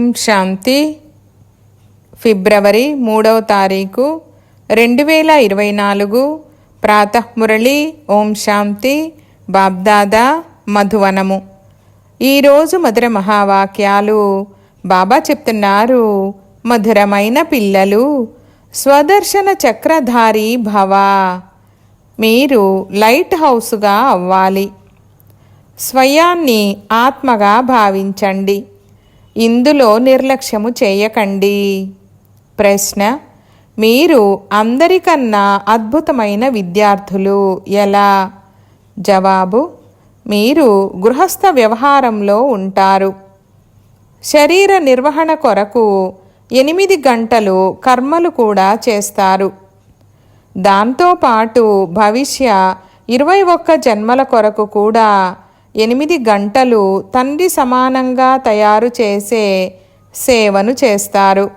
ఓం శాంతి. ఫిబ్రవరి మూడవ తారీఖు రెండు వేల ఇరవై నాలుగు. ప్రాతఃమురళి ఓం శాంతి. బాబ్దాదా మధువనము. ఈరోజు మధుర మహావాక్యాలు బాబా చెప్తున్నారు. మధురమైన పిల్లలు స్వదర్శన చక్రధారి భవ. మీరు లైట్ హౌస్గా అవ్వాలి. స్వయాన్ని ఆత్మగా భావించండి. ఇందులో నిర్లక్ష్యము చేయకండి. ప్రశ్న మీరు అందరికన్నా అద్భుతమైన విద్యార్థులు. ఎలా? జవాబు మీరు గృహస్థ వ్యవహారంలో ఉంటారు. శరీర నిర్వహణ కొరకు ఎనిమిది గంటలు కర్మలు కూడా చేస్తారు. దాంతోపాటు భవిష్య ఇరవై ఒక్క జన్మల కొరకు కూడా ఎనిమిది గంటలు తండ్రి సమానంగా తయారు చేసే సేవను చేస్తారు.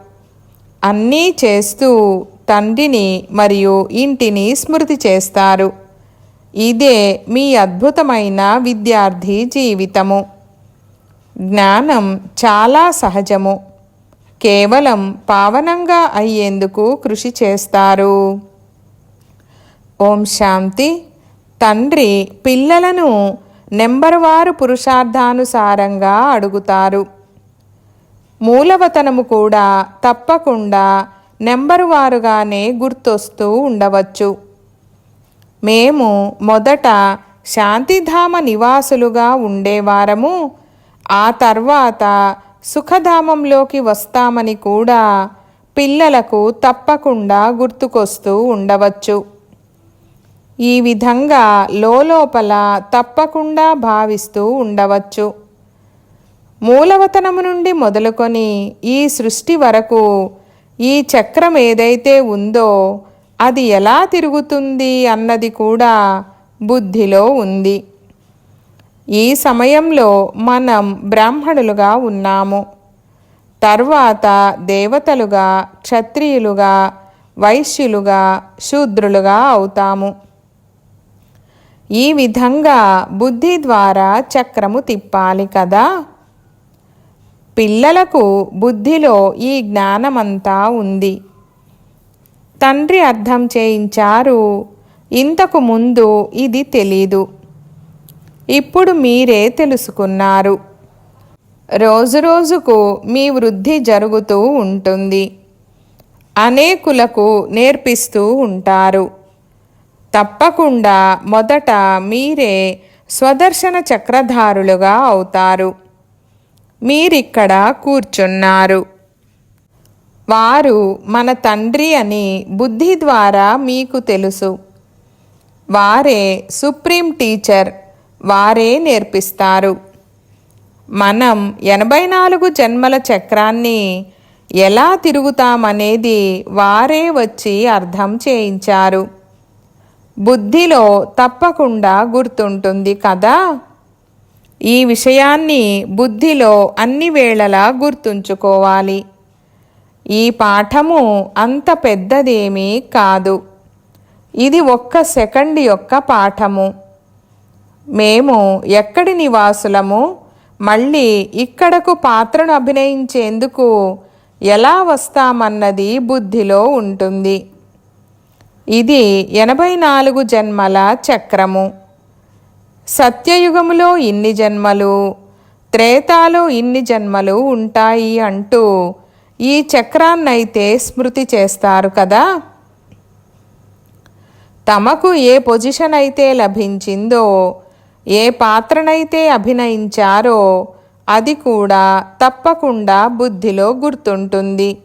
అన్నీ చేస్తూ తండ్రిని మరియు ఇంటిని స్మృతి చేస్తారు. ఇదే మీ అద్భుతమైన విద్యార్థి జీవితము. జ్ఞానం చాలా సహజము. కేవలం పావనంగా అయ్యేందుకు కృషి చేస్తారు. ఓం శాంతి. తండ్రి పిల్లలను నెంబర్వారు పురుషార్థానుసారంగా అడుగుతారు. మూలవతనము కూడా తప్పకుండా నెంబరువారుగానే గుర్తొస్తూ ఉండవచ్చు. మేము మొదట శాంతిధామ నివాసులుగా ఉండేవారము ఆ తర్వాత సుఖధామంలోకి వస్తామని కూడా పిల్లలకు తప్పకుండా గుర్తుకొస్తూ ఉండవచ్చు. ఈ విధంగా లోపల తప్పకుండా భావిస్తూ ఉండవచ్చు. మూలవతనము నుండి మొదలుకొని ఈ సృష్టి వరకు ఈ చక్రం ఏదైతే ఉందో అది ఎలా తిరుగుతుంది అన్నది కూడా బుద్ధిలో ఉంది. ఈ సమయంలో మనం బ్రాహ్మణులుగా ఉన్నాము. తర్వాత దేవతలుగా క్షత్రియులుగా వైశ్యులుగా శూద్రులుగా అవుతాము. ఈ విధంగా బుద్ధి ద్వారా చక్రము తిప్పాలి కదా. పిల్లలకు బుద్ధిలో ఈ జ్ఞానమంతా ఉంది. తండ్రి అర్థం చేయించారు. ఇంతకు ముందు ఇది తెలీదు. ఇప్పుడు మీరే తెలుసుకున్నారు. రోజురోజుకు మీ వృద్ధి జరుగుతూ ఉంటుంది. అనేకులకు నేర్పిస్తూ ఉంటారు. తప్పకుండా మొదట మీరే స్వదర్శన చక్రధారులుగా అవుతారు. మీరిక్కడ కూర్చున్నారు. వారు మన తండ్రి అని బుద్ధి ద్వారా మీకు తెలుసు. వారే సుప్రీం టీచర్ వారే నేర్పిస్తారు. మనం ఎనభై నాలుగు జన్మల చక్రాన్ని ఎలా తిరుగుతామనేది వారే వచ్చి అర్థం చేయించారు. బుద్ధిలో తప్పకుండా గుర్తుంటుంది కదా? ఈ విషయాన్ని బుద్ధిలో అన్ని వేళలా గుర్తుంచుకోవాలి. ఈ పాఠము అంత పెద్దదేమీ కాదు. ఇది ఒక్క సెకండ్ యొక్క పాఠము. మేము ఎక్కడి నివాసులము? మళ్ళీ ఇక్కడకు పాత్రను అభినయించేందుకు ఎలా వస్తామన్నది బుద్ధిలో ఉంటుంది. ఇది ఎనభై నాలుగు జన్మల చక్రము. సత్యయుగములో ఇన్ని జన్మలు త్రేతాలో ఇన్ని జన్మలు ఉంటాయి అంటూ ఈ చక్రాన్నైతే స్మృతి చేస్తారు కదా. తమకు ఏ పొజిషన్ అయితే లభించిందో ఏ పాత్రనైతే అభినయించారో అది కూడా తప్పకుండా బుద్ధిలో గుర్తుంటుంది.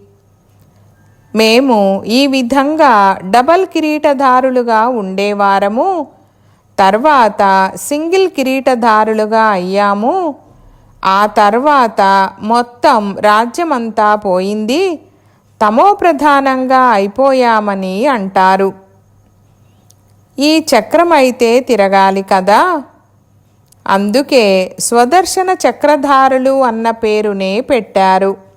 మేము ఈ విధంగా డబల్ కిరీటధారులుగా ఉండేవారము తర్వాత సింగిల్ కిరీటధారులుగా అయ్యాము. ఆ తర్వాత మొత్తం రాజ్యమంతా పోయింది. తమో ప్రధానంగా అయిపోయామని అంటారు. ఈ చక్రం అయితే తిరగాలి కదా? అందుకే స్వదర్శన చక్రధారులు అన్న పేరునే పెట్టారు.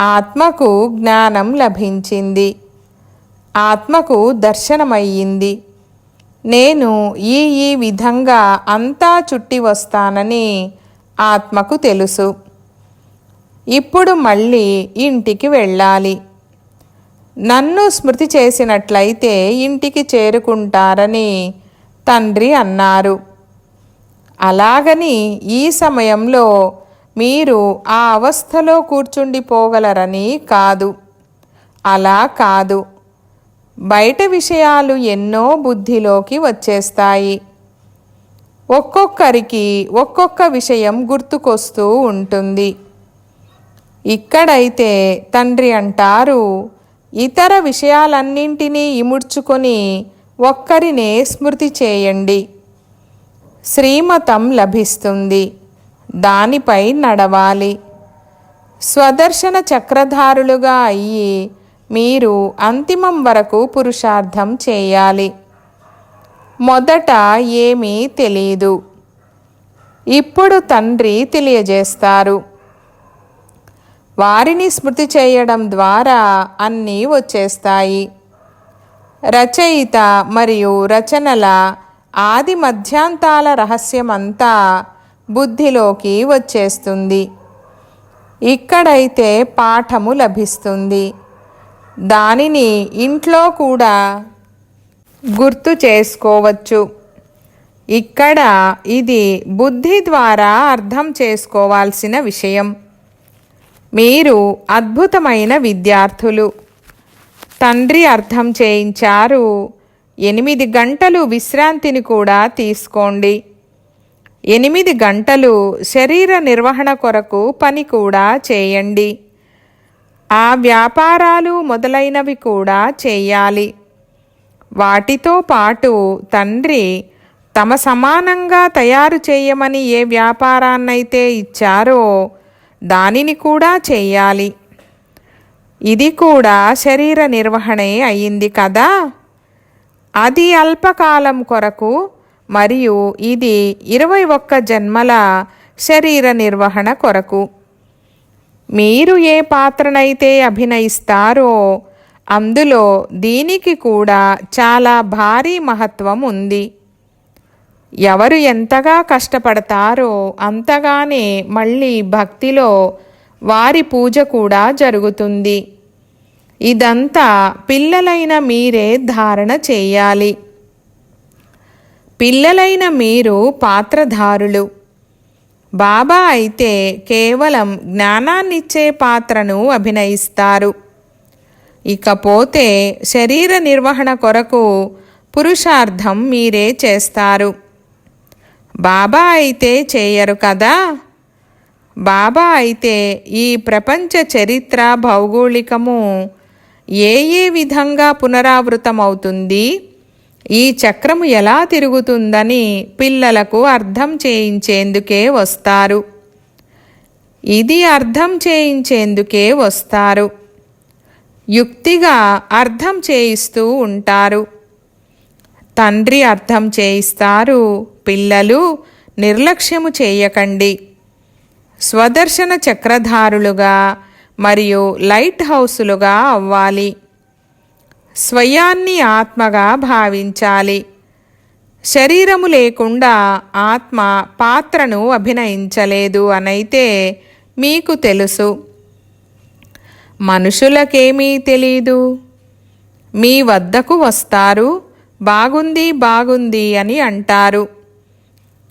ఆత్మకు జ్ఞానం లభించింది. ఆత్మకు దర్శనమయ్యింది. నేను ఈ ఈ విధంగా అంతా చుట్టి వస్తానని ఆత్మకు తెలుసు. ఇప్పుడు మళ్ళీ ఇంటికి వెళ్ళాలి. నన్ను స్మృతి చేసినట్లయితే ఇంటికి చేరుకుంటారని తండ్రి అన్నారు. అలాగని ఈ సమయంలో మీరు ఆ అవస్థలో కూర్చుండిపోగలరని కాదు. అలా కాదు. బయట విషయాలు ఎన్నో బుద్ధిలోకి వచ్చేస్తాయి. ఒక్కొక్కరికి ఒక్కొక్క విషయం గుర్తుకొస్తూ ఉంటుంది. ఇక్కడైతే తండ్రి అంటారు ఇతర విషయాలన్నింటినీ ఇముడ్చుకొని ఒక్కరినే స్మృతి చేయండి. శ్రీమతం లభిస్తుంది. దానిపై నడవాలి. స్వదర్శన చక్రధారులుగా అయ్యి మీరు అంతిమం వరకు పురుషార్థం చేయాలి. మొదట ఏమీ తెలీదు. ఇప్పుడు తండ్రి తెలియజేస్తారు. వారిని స్మృతి చేయడం ద్వారా అన్నీ వచ్చేస్తాయి. రచయిత మరియు రచనల ఆది మధ్యాంతాల రహస్యమంతా బుద్ధిలోకి వచ్చేస్తుంది. ఇక్కడైతే పాఠము లభిస్తుంది. దానిని ఇంట్లో కూడా గుర్తు చేసుకోవచ్చు. ఇక్కడ ఇది బుద్ధి ద్వారా అర్థం చేసుకోవాల్సిన విషయం. మీరు అద్భుతమైన విద్యార్థులు. తండ్రి అర్థం చేయించారు. ఎనిమిది గంటలు విశ్రాంతిని కూడా తీసుకోండి. ఎనిమిది గంటలు శరీర నిర్వహణ కొరకు పని కూడా చేయండి. ఆ వ్యాపారాలు మొదలైనవి కూడా చేయాలి. వాటితో పాటు తండ్రి తమ సమానంగా తయారు చేయమని ఏ వ్యాపారాన్నైతే ఇచ్చారో దానిని కూడా చేయాలి. ఇది కూడా శరీర నిర్వహణే అయింది కదా? అది అల్పకాలం కొరకు మరియు ఇది ఇరవై ఒక్క జన్మల శరీర నిర్వహణ కొరకు. మీరు ఏ పాత్రనైతే అభినయిస్తారో అందులో దీనికి కూడా చాలా భారీ మహత్వం ఉంది. ఎవరు ఎంతగా కష్టపడతారో అంతగానే మళ్ళీ భక్తిలో వారి పూజ కూడా జరుగుతుంది. ఇదంతా పిల్లలైన మీరే ధారణ చేయాలి. పిల్లలైన మీరు పాత్రధారులు. బాబా అయితే కేవలం జ్ఞానాన్నిచ్చే పాత్రను అభినయిస్తారు. ఇకపోతే శరీర నిర్వహణ కొరకు పురుషార్థం మీరే చేస్తారు. బాబా అయితే చేయరు కదా? బాబా అయితే ఈ ప్రపంచ చరిత్ర భౌగోళికము ఏ ఏ విధంగా పునరావృతమవుతుంది? ఈ చక్రము ఎలా తిరుగుతుందని పిల్లలకు అర్థం చేయించేందుకే వస్తారు. ఇది అర్థం చేయించేందుకే వస్తారు. యుక్తిగా అర్థం చేయిస్తూ ఉంటారు. తండ్రి అర్థం చేయిస్తారు పిల్లలు నిర్లక్ష్యము చేయకండి. స్వదర్శన చక్రధారులుగా మరియు లైట్ హౌసులుగా అవ్వాలి. స్వయాన్ని ఆత్మగా భావించాలి. శరీరము లేకుండా ఆత్మ పాత్రను అభినయించలేదు అనైతే మీకు తెలుసు. మనుషులకేమీ తెలీదు. మీ వద్దకు వస్తారు బాగుంది బాగుంది అని అంటారు.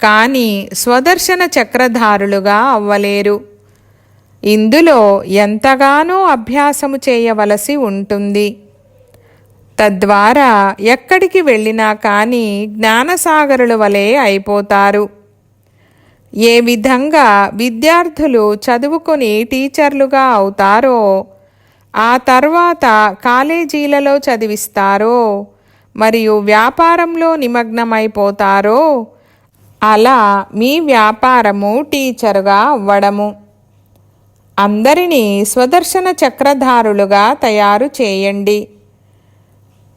కానీ స్వదర్శన చక్రధారులుగా అవ్వలేరు. ఇందులో ఎంతగానో అభ్యాసము చేయవలసి ఉంటుంది. తద్వారా ఎక్కడికి వెళ్ళినా కానీ జ్ఞానసాగరుల వలె అయిపోతారు. ఏ విధంగా విద్యార్థులు చదువుకొని టీచర్లుగా అవుతారో ఆ తర్వాత కాలేజీలలో చదివిస్తారో మరియు వ్యాపారంలో నిమగ్నమైపోతారో అలా మీ వ్యాపారము టీచరుగా అవ్వడము. అందరినీ స్వదర్శన చక్రధారులుగా తయారు చేయండి.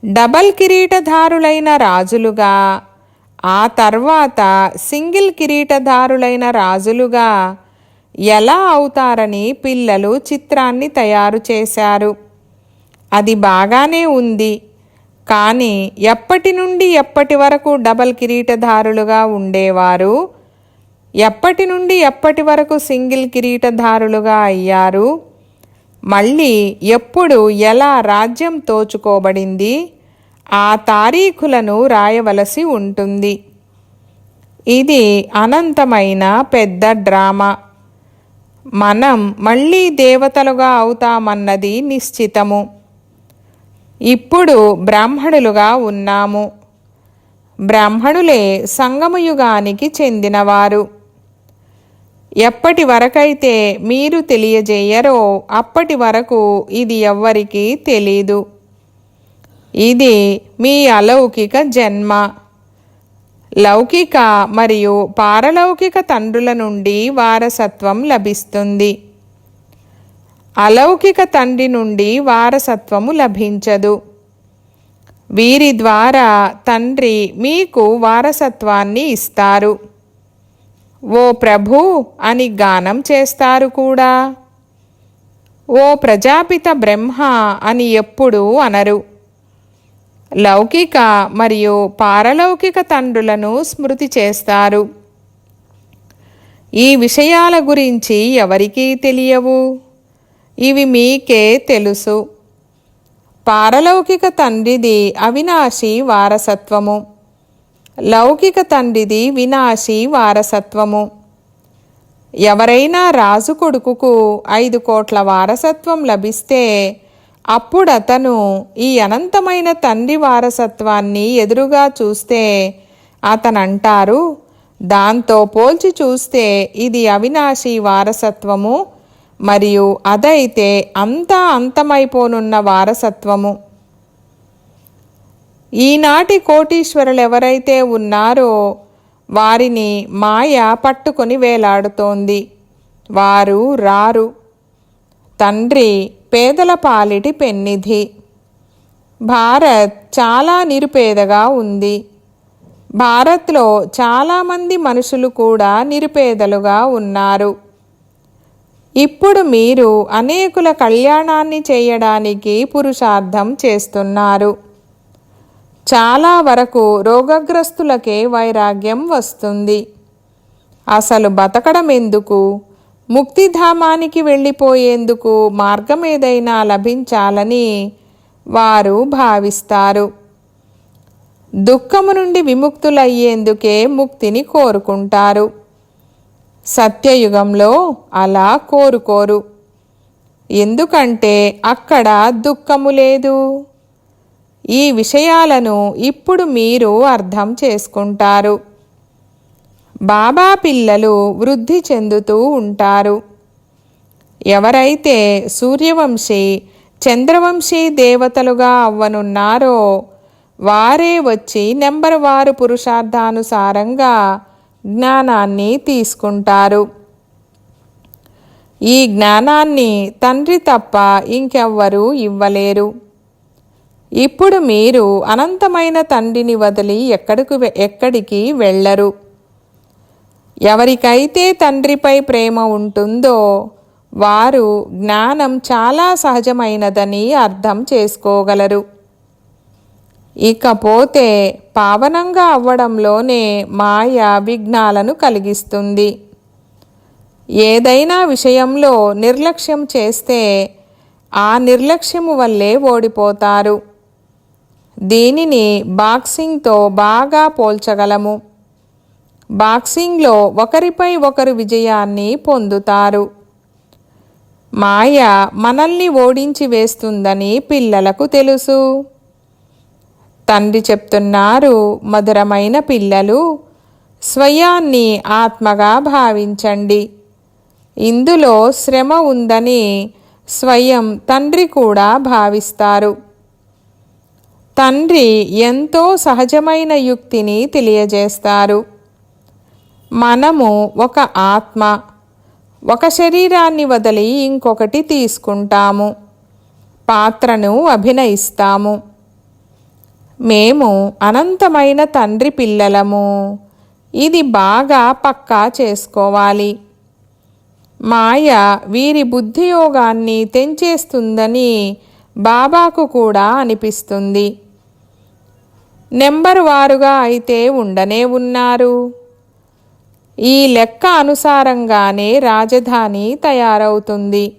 డబల్ కిరీటధారులైన రాజులుగా ఆ తర్వాత సింగిల్ కిరీటధారులైన రాజులుగా ఎలా అవుతారని పిల్లలు చిత్రాన్ని తయారు చేశారు. అది బాగానే ఉంది. కానీ ఎప్పటి నుండి ఎప్పటి వరకు డబల్ కిరీటధారులుగా ఉండేవారు? ఎప్పటి నుండి ఎప్పటి వరకు సింగిల్ కిరీటధారులుగా అయ్యారు? మళ్ళీ ఎప్పుడు ఎలా రాజ్యం తోచుకోబడింది? ఆ తారీఖులను రాయవలసి ఉంటుంది. ఇది అనంతమైన పెద్ద డ్రామా. మనం మళ్ళీ దేవతలుగా అవుతామన్నది నిశ్చితము. ఇప్పుడు బ్రాహ్మణులుగా ఉన్నాము. బ్రాహ్మణులే సంగమయుగానికి చెందినవారు. ఎప్పటి వరకైతే మీరు తెలియజేయరో అప్పటి వరకు ఇది ఎవ్వరికీ తెలీదు. ఇది మీ అలౌకిక జన్మ. లౌకిక మరియు పారలౌకిక తండ్రుల నుండి వారసత్వం లభిస్తుంది. అలౌకిక తండ్రి నుండి వారసత్వము లభించదు. వీరి ద్వారా తండ్రి మీకు వారసత్వాన్ని ఇస్తారు. ఓ ప్రభు అని గానం చేస్తారు కూడా. ఓ ప్రజాపిత బ్రహ్మ అని ఎప్పుడూ అనరు. లౌకిక మరియు పారలౌకిక తండ్రులను స్మృతి చేస్తారు. ఈ విషయాల గురించి ఎవరికీ తెలియవు. ఇవి మీకే తెలుసు. పారలౌకిక తండ్రిది అవినాశి వారసత్వము. లౌకిక తండ్రిది వినాశి వారసత్వము. ఎవరైనా రాజు కొడుకుకు ఐదు కోట్ల వారసత్వం లభిస్తే అప్పుడు అతను ఈ అనంతమైన తండ్రి వారసత్వాన్ని ఎదురుగా చూస్తే అతనంటారు దాంతో పోల్చి చూస్తే ఇది అవినాశి వారసత్వము మరియు అదైతే అంతా అంతమైపోనున్న వారసత్వము. ఈనాటి కోటీశ్వరులు ఎవరైతే ఉన్నారో వారిని మాయ పట్టుకొని వేలాడుతోంది. వారు రారు. తండ్రి పేదల పాలిటి పెన్నిధి. భారత్ చాలా నిరుపేదగా ఉంది. భారత్లో చాలామంది మనుషులు కూడా నిరుపేదలుగా ఉన్నారు. ఇప్పుడు మీరు అనేకుల కళ్యాణాన్ని చేయడానికి పురుషార్థం చేస్తున్నారు. చాలా వరకు రోగగ్రస్తులకే వైరాగ్యం వస్తుంది. అసలు బతకడం ఎందుకు? ముక్తిధామానికి వెళ్ళిపోయేందుకు మార్గం ఏదైనా లభించాలని వారు భావిస్తారు. దుఃఖము నుండి విముక్తులయ్యేందుకే ముక్తిని కోరుకుంటారు. సత్యయుగంలో అలా కోరుకోరు. ఎందుకంటే అక్కడ దుఃఖము లేదు. ఈ విషయాలను ఇప్పుడు మీరు అర్థం చేసుకుంటారు. బాబా పిల్లలు వృద్ధి చెందుతూ ఉంటారు. ఎవరైతే సూర్యవంశీ చంద్రవంశీ దేవతలుగా అవ్వనున్నారో వారే వచ్చి నెంబర్ వారు పురుషార్థానుసారంగా జ్ఞానాన్ని తీసుకుంటారు. ఈ జ్ఞానాన్ని తండ్రి తప్ప ఇంకెవ్వరూ ఇవ్వలేరు. ఇప్పుడు మీరు అనంతమైన తండ్రిని వదిలి ఎక్కడికి ఎక్కడికి వెళ్ళరు. ఎవరికైతే తండ్రిపై ప్రేమ ఉంటుందో వారు జ్ఞానం చాలా సహజమైనదని అర్థం చేసుకోగలరు. ఇకపోతే పావనంగా అవ్వడంలోనే మాయ విఘ్నాలను కలిగిస్తుంది. ఏదైనా విషయంలో నిర్లక్ష్యం చేస్తే ఆ నిర్లక్ష్యము వల్లే ఓడిపోతారు. దీనిని బాక్సింగ్తో బాగా పోల్చగలము. బాక్సింగ్లో ఒకరిపై ఒకరు విజయాన్ని పొందుతారు. మాయ మనల్ని ఓడించి వేస్తుందని పిల్లలకు తెలుసు. తండ్రి చెప్తున్నారు మధురమైన పిల్లలు స్వయాన్ని ఆత్మగా భావించండి. ఇందులో శ్రమ ఉందని స్వయం తండ్రి కూడా భావిస్తారు. తండ్రి ఎంతో సహజమైన యుక్తిని తెలియజేస్తారు. మనము ఒక ఆత్మ ఒక శరీరాన్ని వదిలి ఇంకొకటి తీసుకుంటాము. పాత్రను అభినయిస్తాము. మేము అనంతమైన తండ్రి పిల్లలము. ఇది బాగా పక్కా చేసుకోవాలి. మాయ వీరి బుద్ధియోగాన్ని తెంచేస్తుందని బాబాకు కూడా అనిపిస్తుంది. నెంబర్ వారుగా అయితే ఉండనే ఉన్నారు. ఈ లెక్క అనుసారంగానే రాజధాని తయారవుతుంది.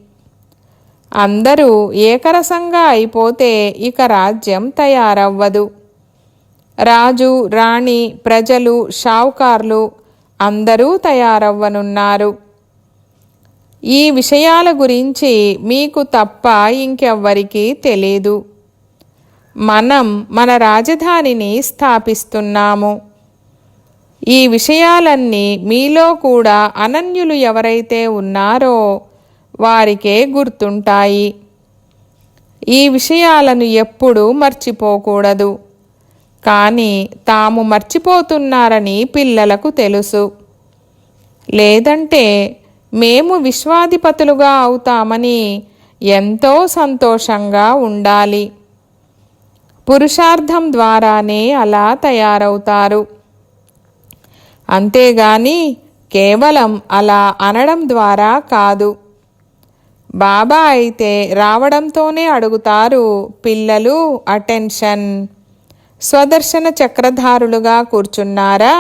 అందరూ ఏకరసంగా అయిపోతే ఇక రాజ్యం తయారవ్వదు. రాజు రాణి ప్రజలు షావుకార్లు అందరూ తయారవ్వనున్నారు. ఈ విషయాల గురించి మీకు తప్ప ఇంకెవ్వరికీ తెలీదు. మనం మన రాజధానిని స్థాపిస్తున్నాము. ఈ విషయాలన్నీ మీలో కూడా అనన్యులు ఎవరైతే ఉన్నారో వారికే గుర్తుంటాయి. ఈ విషయాలను ఎప్పుడూ మర్చిపోకూడదు. కానీ తాము మర్చిపోతున్నారని పిల్లలకు తెలుసు. లేదంటే మేము విశ్వాధిపతులుగా అవుతామని ఎంతో సంతోషంగా ఉండాలి. పురుషార్థం ద్వారానే అలా తయారవుతారు. అంతేగాని కేవలం అలా అనడం ద్వారా కాదు. బాబా అయితే రావడంతోనే అడుగుతారు పిల్లలు అటెన్షన్! స్వదర్శన చక్రధారులుగా కూర్చున్నారా?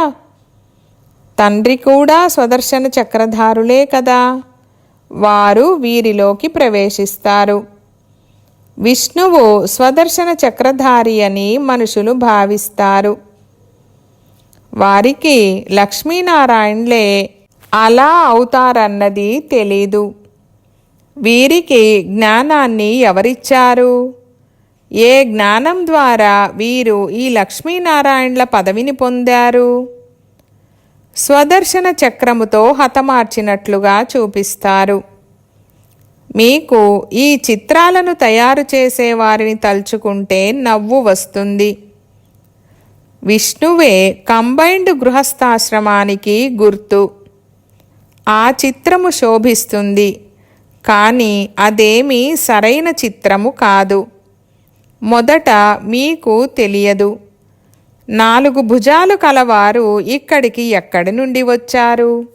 తండ్రి కూడా స్వదర్శన చక్రధారులే కదా! వారు వీరిలోకి ప్రవేశిస్తారు. విష్ణువు స్వదర్శన చక్రధారి అని మనుషులు భావిస్తారు. వారికి లక్ష్మీనారాయణలే అలా అవుతారన్నది తెలీదు. వీరికి జ్ఞానాన్ని ఎవరిచ్చారు? ఏ జ్ఞానం ద్వారా వీరు ఈ లక్ష్మీనారాయణల పదవిని పొందారు? స్వదర్శన చక్రముతో హతమార్చినట్లుగా చూపిస్తారు. మీకు ఈ చిత్రాలను తయారు చేసే వారిని తలుచుకుంటే నవ్వు వస్తుంది. విష్ణువే కంబైన్డ్ గృహస్థాశ్రమానికి గుర్తు. ఆ చిత్రము శోభిస్తుంది కానీ అదేమీ సరైన చిత్రము కాదు. మొదట మీకు తెలియదు. నాలుగు భుజాలు కలవారు ఇక్కడికి ఎక్కడి నుండి వచ్చారు?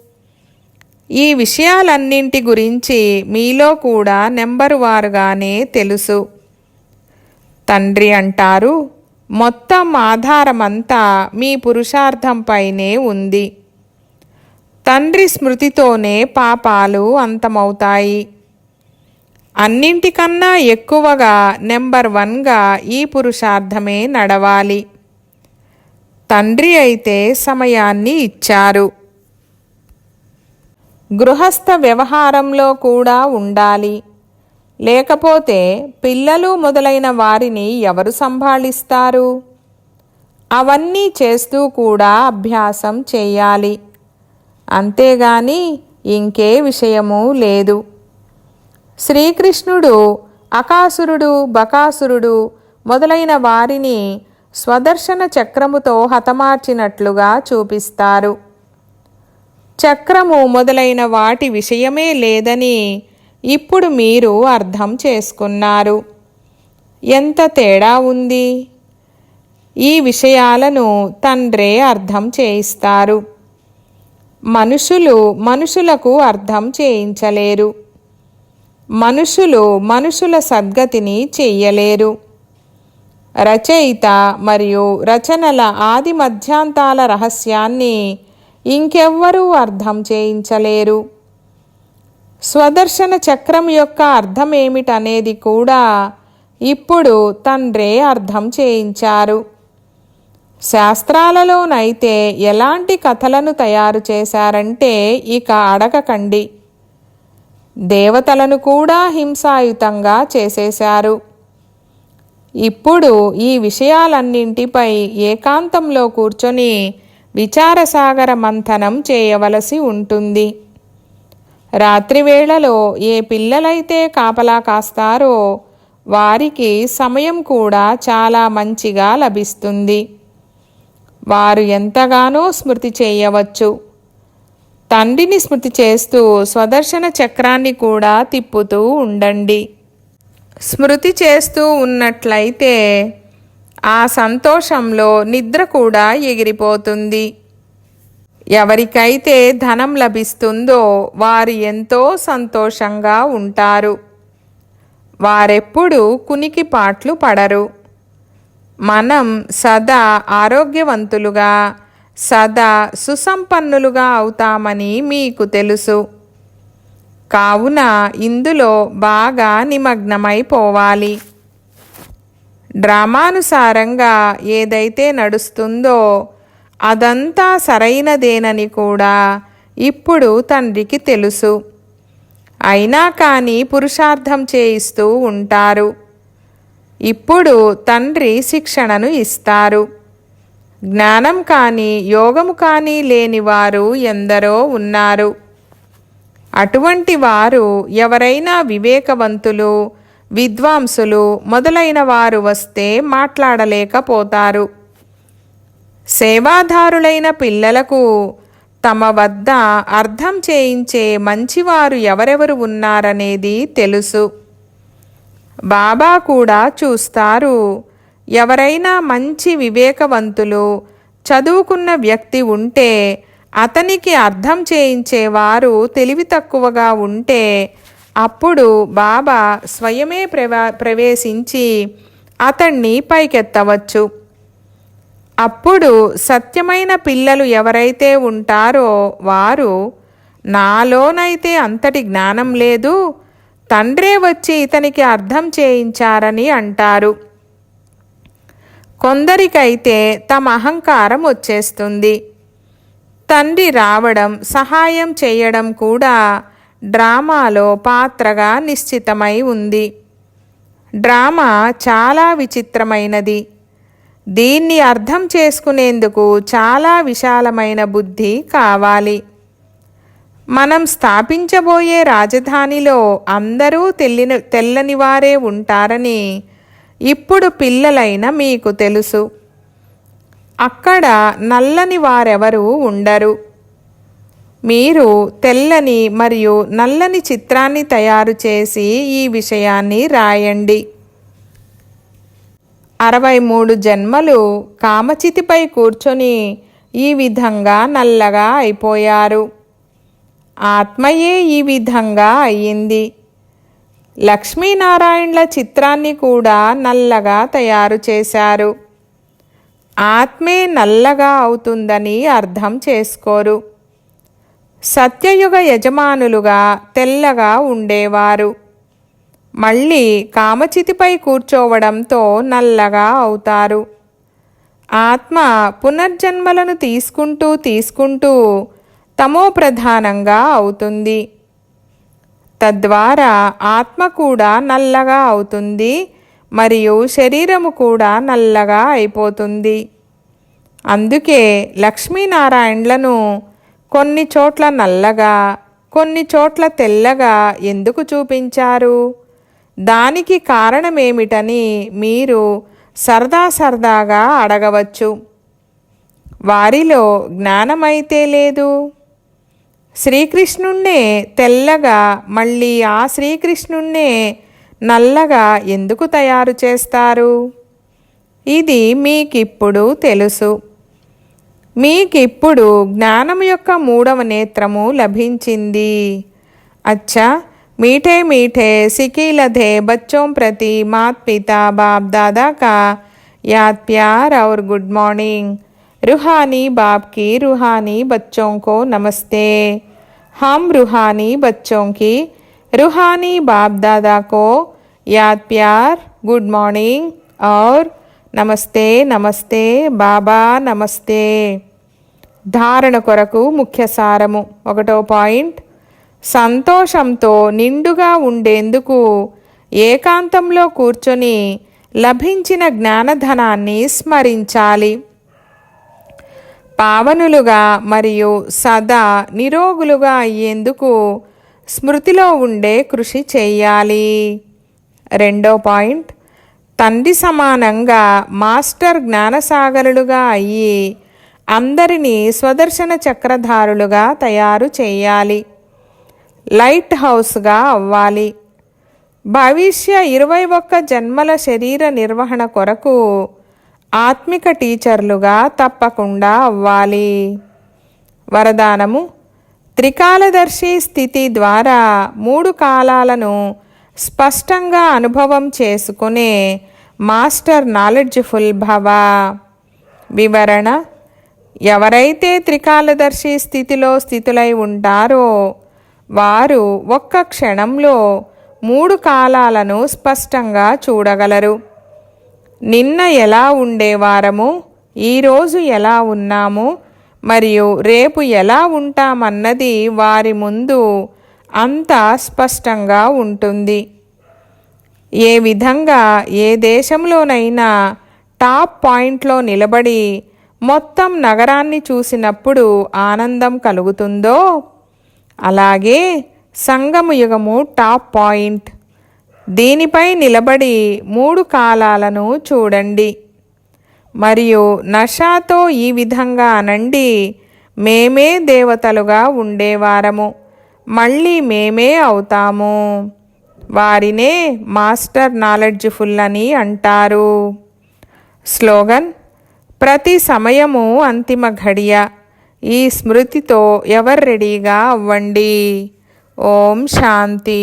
ఈ విషయాలన్నింటి గురించి మీలో కూడా నెంబరు వారుగానే తెలుసు. తండ్రి అంటారు మొత్తం ఆధారమంతా మీ పురుషార్థంపైనే ఉంది. తండ్రి స్మృతితోనే పాపాలు అంతమవుతాయి. అన్నింటికన్నా ఎక్కువగా నెంబర్ వన్గా ఈ పురుషార్థమే నడవాలి. తండ్రి అయితే సమయాన్ని ఇచ్చారు. గృహస్థ వ్యవహారంలో కూడా ఉండాలి. లేకపోతే పిల్లలు మొదలైన వారిని ఎవరు సంభాళిస్తారు? అవన్నీ చేస్తూ కూడా అభ్యాసం చేయాలి. అంతేగాని ఇంకే విషయము లేదు. శ్రీకృష్ణుడు అకాసురుడు బకాసురుడు మొదలైన వారిని స్వదర్శన చక్రముతో హతమార్చినట్లుగా చూపిస్తారు. చక్రము మొదలైన వాటి విషయమే లేదని ఇప్పుడు మీరు అర్థం చేసుకున్నారు. ఎంత తేడా ఉంది? ఈ విషయాలను తండ్రే అర్థం చేయిస్తారు. మనుషులు మనుషులకు అర్థం చేయించలేరు. మనుషులు మనుషుల సద్గతిని చెయ్యలేరు. రచయిత మరియు రచనల ఆది మధ్యాంతాల రహస్యాన్ని ఇంకెవ్వరూ అర్థం చేయించలేరు. స్వదర్శన చక్రం యొక్క అర్థం ఏమిటనేది కూడా ఇప్పుడు తండ్రే అర్థం చేయించారు. శాస్త్రాలలోనైతే ఎలాంటి కథలను తయారు చేశారంటే ఇక అడగకండి. దేవతలను కూడా హింసాయుతంగా చేసేశారు. ఇప్పుడు ఈ విషయాలన్నింటిపై ఏకాంతంలో కూర్చొని విచారసాగర మంథనం చేయవలసి ఉంటుంది. రాత్రివేళలో ఏ పిల్లలైతే కాపలా కాస్తారో వారికి సమయం కూడా చాలా మంచిగా లభిస్తుంది. వారు ఎంతగానో స్మృతి చేయవచ్చు. తండ్రిని స్మృతి చేస్తూ స్వదర్శన చక్రాన్ని కూడా తిప్పుతూ ఉండండి. స్మృతి చేస్తూ ఉన్నట్లయితే ఆ సంతోషంలో నిద్ర కూడా ఎగిరిపోతుంది. ఎవరికైతే ధనం లభిస్తుందో వారు ఎంతో సంతోషంగా ఉంటారు. వారెప్పుడు కునికి పాట్లు పడరు. మనం సదా ఆరోగ్యవంతులుగా సదా సుసంపన్నులుగా అవుతామని మీకు తెలుసు. కావున ఇందులో బాగా నిమగ్నమైపోవాలి. డ్రామానుసారంగా ఏదైతే నడుస్తుందో అదంతా సరైనదేనని కూడా ఇప్పుడు తండ్రికి తెలుసు. అయినా కానీ పురుషార్థం చేయిస్తూ ఉంటారు. ఇప్పుడు తండ్రి శిక్షణను ఇస్తారు. జ్ఞానం కానీ యోగము కానీ లేని వారు ఎందరో ఉన్నారు. అటువంటి వారు ఎవరైనా వివేకవంతులు విద్వాంసులు మొదలైన వారు వస్తే మాట్లాడలేకపోతారు. సేవాదారులైన పిల్లలకు తమ వద్ద అర్థం చేయించే మంచివారు ఎవరెవరు ఉన్నారనేది తెలుసు. బాబా కూడా చూస్తారు ఎవరైనా మంచి వివేకవంతులు చదువుకున్న వ్యక్తి ఉంటే అతనికి అర్థం చేయించేవారు తెలివి తక్కువగా ఉంటే అప్పుడు బాబా స్వయమే ప్రవా ప్రవేశించి అతన్ని పైకెత్తవచ్చు. అప్పుడు సత్యమైన పిల్లలు ఎవరైతే ఉంటారో వారు నాలోనైతే అంతటి జ్ఞానం లేదు తండ్రే వచ్చి ఇతనికి అర్థం చేయించారని అంటారు. కొందరికైతే తమ అహంకారం వచ్చేస్తుంది. తండ్రి రావడం సహాయం చేయడం కూడా డ్రామాలో పాత్రగా నిశ్చితమై ఉంది. డ్రామా చాలా విచిత్రమైనది. దీన్ని అర్థం చేసుకునేందుకు చాలా విశాలమైన బుద్ధి కావాలి. మనం స్థాపించబోయే రాజధానిలో అందరూ తెల్లిన తెల్లనివారే ఉంటారని ఇప్పుడు పిల్లలైన మీకు తెలుసు. అక్కడ నల్లని వారెవరూ ఉండరు. మీరు తెల్లని మరియు నల్లని చిత్రాన్ని తయారు చేసి ఈ విషయాన్ని రాయండి. అరవై మూడు జన్మలు కామచితిపై కూర్చొని ఈ విధంగా నల్లగా అయిపోయారు. ఆత్మయే ఈ విధంగా అయ్యింది. లక్ష్మీనారాయణల చిత్రాన్ని కూడా నల్లగా తయారు చేశారు. ఆత్మే నల్లగా అవుతుందని అర్థం చేసుకోరు. సత్యయుగ యజమానులుగా తెల్లగా ఉండేవారు. మళ్ళీ కామచితిపై కూర్చోవడంతో నల్లగా అవుతారు. ఆత్మ పునర్జన్మలను తీసుకుంటూ తీసుకుంటూ తమో ప్రధానంగా అవుతుంది. తద్వారా ఆత్మ కూడా నల్లగా అవుతుంది మరియు శరీరము కూడా నల్లగా అయిపోతుంది. అందుకే లక్ష్మీనారాయణలను కొన్ని చోట్ల నల్లగా కొన్ని చోట్ల తెల్లగా ఎందుకు చూపించారు? దానికి కారణమేమిటని మీరు సరదా సరదాగా అడగవచ్చు. వారిలో జ్ఞానమైతే లేదు. శ్రీకృష్ణుణ్ణే తెల్లగా మళ్ళీ ఆ శ్రీకృష్ణుణ్ణే నల్లగా ఎందుకు తయారు చేస్తారు? ఇది మీకిప్పుడు తెలుసు. మీకిప్పుడు జ్ఞానం యొక్క మూడవ నేత్రము లభించింది అచ్చా मीठे मीठे सिकीलधे बच्चों प्रति मात पिता बाप दादा का याद प्यार और गुड मॉर्निंग रूहानी बाप की रूहानी बच्चों को नमस्ते हम रूहानी बच्चों की रूहानी बाप दादा को याद प्यार गुड मॉर्निंग और నమస్తే నమస్తే బాబా నమస్తే ధారణ కొరకు ముఖ్య సారము. ఒకటో పాయింట్. సంతోషంతో నిండుగా ఉండేందుకు ఏకాంతంలో కూర్చొని లభించిన జ్ఞానధనాన్ని స్మరించాలి. పావనులుగా మరియు సదా నిరోగులుగా అయ్యేందుకు స్మృతిలో ఉండే కృషి చేయాలి. రెండో పాయింట్. తండ్రి సమానంగా మాస్టర్ జ్ఞానసాగరులుగా అయ్యి అందరినీ స్వదర్శన చక్రధారులుగా తయారు చేయాలి. లైట్ హౌస్గా అవ్వాలి. భవిష్య ఇరవై ఒక్క జన్మల శరీర నిర్వహణ కొరకు ఆత్మిక టీచర్లుగా తప్పకుండా అవ్వాలి. వరదానము త్రికాలదర్శి స్థితి ద్వారా మూడు కాలాలను స్పష్టంగా అనుభవం చేసుకునే మాస్టర్ నాలెడ్జ్ఫుల్ భవ. వివరణ ఎవరైతే త్రికాలదర్శి స్థితిలో స్థితులై ఉంటారో వారు ఒక్క క్షణంలో మూడు కాలాలను స్పష్టంగా చూడగలరు. నిన్న ఎలా ఉండేవారము ఈరోజు ఎలా ఉన్నాము మరియు రేపు ఎలా ఉంటామన్నది వారి ముందు అంత స్పష్టంగా ఉంటుంది. ఏ విధంగా ఏ దేశంలోనైనా టాప్ పాయింట్లో నిలబడి మొత్తం నగరాన్ని చూసినప్పుడు ఆనందం కలుగుతుందో? అలాగే సంగమయుగము టాప్ పాయింట్. దీనిపై నిలబడి మూడు కాలాలను చూడండి. మరియు నషాతో ఈ విధంగా అనండి మేమే దేవతలుగా ఉండేవారము మళ్ళీ మేమే అవుతాము. వారినే మాస్టర్ నాలెడ్జ్ఫుల్ అని అంటారు. స్లోగన్ ప్రతి సమయము అంతిమ ఘడియ. ఈ స్మృతితో ఎవరు రెడీగా అవ్వండి? ఓం శాంతి.